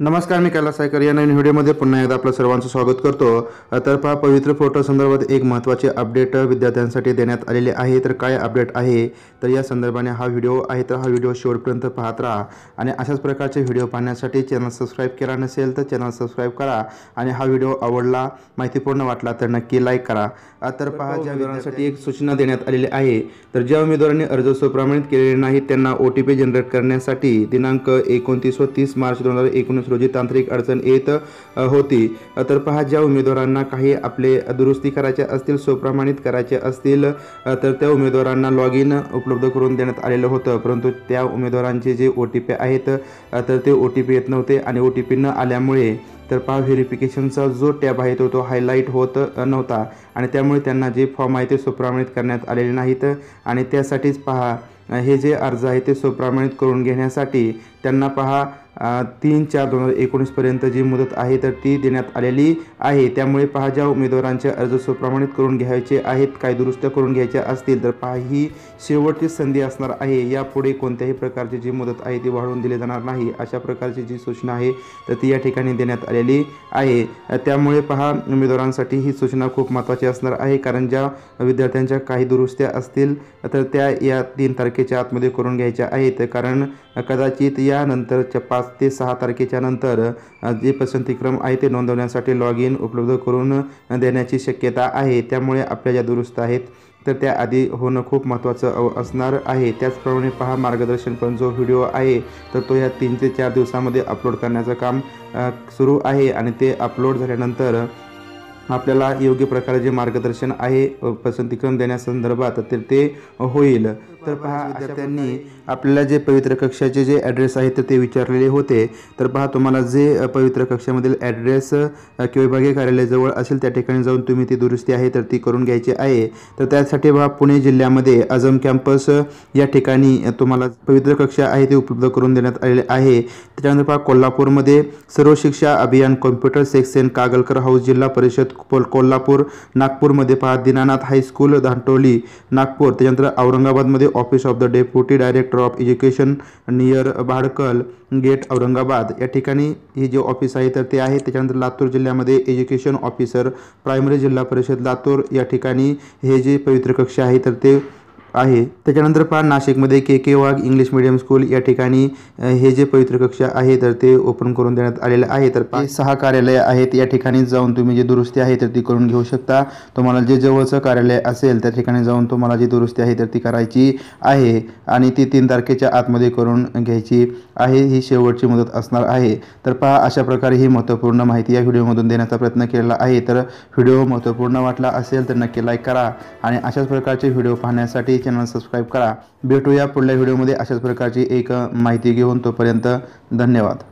नमस्कार मी कैलास सायकर. या नवीन व्हिडिओमध्ये पुन्हा एकदा आपलं सर्वांचं स्वागत करतो. तर पहा पवित्र फोटो संदर्भात एक महत्त्वाचे अपडेट विद्यार्थ्यांसाठी देण्यात आलेले आहे. तर काय अपडेट आहे? तर या संदर्भाने हा व्हिडिओ आहे तर हा व्हिडिओ शेवटपर्यंत पाहत राहा. आणि अशाच प्रकारचे व्हिडिओ पाहण्यासाठी चॅनल सबस्क्राईब केला नसेल तर चॅनल सबस्क्राईब करा. आणि हा व्हिडिओ आवडला माहितीपूर्ण वाटला तर नक्की लाईक करा. तर पहा ज्या उमेदवारांसाठी एक सूचना देण्यात आलेली आहे तर ज्या उमेदवारांनी अर्ज सुप्रमाणित केलेले नाहीत त्यांना ओ टी पी जनरेट करण्यासाठी दिनांक एकोणतीस व तीस मार्च दोन हजार एकोणीस रोजी तांत्रिक अडचण येत होती. तर पहा ज्या उमेदवारांना काही आपले दुरुस्ती करायचे असतील सुप्रमाणित करायचे असतील तर त्या उमेदवारांना लॉग इन उपलब्ध करून देण्यात आलेलं होतं. परंतु त्या उमेदवारांचे जे ओ टी पी आहेत तर ते ओ टी पी येत नव्हते आणि ओ टी पी न आल्यामुळे तर पहा व्हेरिफिकेशनचा जो टॅब आहे तो तो हायलाईट होत नव्हता. आणि त्यामुळे त्यांना जे फॉर्म आहे ते सुप्रमाणित करण्यात आलेले नाहीत. आणि त्यासाठीच पहा हे जे अर्ज आहे ते सुप्रमाणित करून घेण्यासाठी त्यांना पहा तीन चार दोन हजार एकोणीसपर्यंत जी मुदत आहे तर ती देण्यात आलेली आहे. त्यामुळे पहा ज्या उमेदवारांचे अर्ज सुप्रमाणित करून घ्यायचे आहेत काही दुरुस्त्या करून घ्यायचे असतील तर पहा ही शेवटची संधी असणार आहे. यापुढे कोणत्याही प्रकारची जी मुदत आहे ती वाढवून दिली जाणार नाही अशा प्रकारची जी सूचना आहे तर ती या ठिकाणी देण्यात आलेली आहे. त्यामुळे पहा उमेदवारांसाठी ही सूचना खूप महत्त्वाची असणार आहे कारण ज्या विद्यार्थ्यांच्या काही दुरुस्त्या असतील तर त्या या तीन तारखे तारखेच्या आतमध्ये करून घ्यायच्या आहेत. कारण कदाचित यानंतरच्या पाच ते सहा तारखेच्या नंतर जे पसंतीक्रम आहे ते नोंदवण्यासाठी लॉग इन उपलब्ध करून देण्याची शक्यता आहे. त्यामुळे आपल्या ज्या दुरुस्त आहेत तर त्या आधी होणं खूप महत्त्वाचं अव- असणार आहे. त्याचप्रमाणे पहा मार्गदर्शन पण जो व्हिडिओ आहे तर तो या तीन ते चार दिवसामध्ये अपलोड करण्याचं काम सुरू आहे आणि ते अपलोड झाल्यानंतर आपल्याला योग्य प्रकारे जे मार्गदर्शन आहे पसंतीक्रम देण्यासंदर्भात तर ते होईल. तर पहा विद्यार्थ्यांनी आपल्याला जे पवित्र कक्षाचे जे ॲड्रेस आहे तर ते विचारलेले होते. तर पहा तुम्हाला जे पवित्र कक्षामधील ॲड्रेस किंवा विभागीय कार्यालय जवळ असेल त्या ठिकाणी जाऊन तुम्ही ती दुरुस्ती आहे तर ती करून घ्यायची आहे. तर त्यासाठी पहा पुणे जिल्ह्यामध्ये आझम कॅम्पस या ठिकाणी तुम्हाला पवित्र कक्षा आहे ते उपलब्ध करून देण्यात आलेले आहे. त्याच्यानंतर पहा कोल्हापूरमध्ये सर्व शिक्षा अभियान कॉम्प्युटर सेक्शन कागलकर हाऊस जिल्हा परिषद कोल- कोल्हापूर नागपूरमध्ये पहा दीनानाथ हायस्कूल धांटोली नागपूर. त्याच्यानंतर औरंगाबादमध्ये office of the deputy director of education near Bhadkal gate Aurangabad. या ठिकाणी हे जे ऑफिस आहे तर ते आहे. त्याच्यानंतर लातूर जिल्ह्यामध्ये एज्युकेशन ऑफिसर प्रायमरी जिल्हा परिषद लातूर. या ठिकाणी हे जे पवित्र कक्ष आहे तर ते आहे. त्याच्यानंतर पहा नाशिकमध्ये K K Wagh English medium school या ठिकाणी हे जे पवित्र कक्ष आहे तर ते ओपन करून देण्यात आलेलं आहे. तर पाच सहा कार्यालय आहेत. या ठिकाणी जाऊन तुम्ही जी दुरुस्ती आहे तर ती करून घेऊ शकता. तुम्हाला जे जवळचं कार्यालय असेल त्या ठिकाणी जाऊन तुम्हाला जी दुरुस्ती आहे तर ती करायची आहे. आणि ती तीन तारखेच्या आतमध्ये करून घ्यायची आहे. ही शेवटची मुदत असणार आहे. तर पहा अशा प्रकारे ही महत्त्वपूर्ण माहिती या व्हिडिओमधून देण्याचा प्रयत्न केलेला आहे. तर व्हिडिओ महत्त्वपूर्ण वाटला असेल तर नक्की लाईक करा. आणि अशाच प्रकारचे व्हिडिओ पाहण्यासाठी चॅनल सबस्क्राईब करा. भेटूया पुढल्या व्हिडिओमध्ये अशाच प्रकारची एक माहिती घेऊन तोपर्यंत धन्यवाद.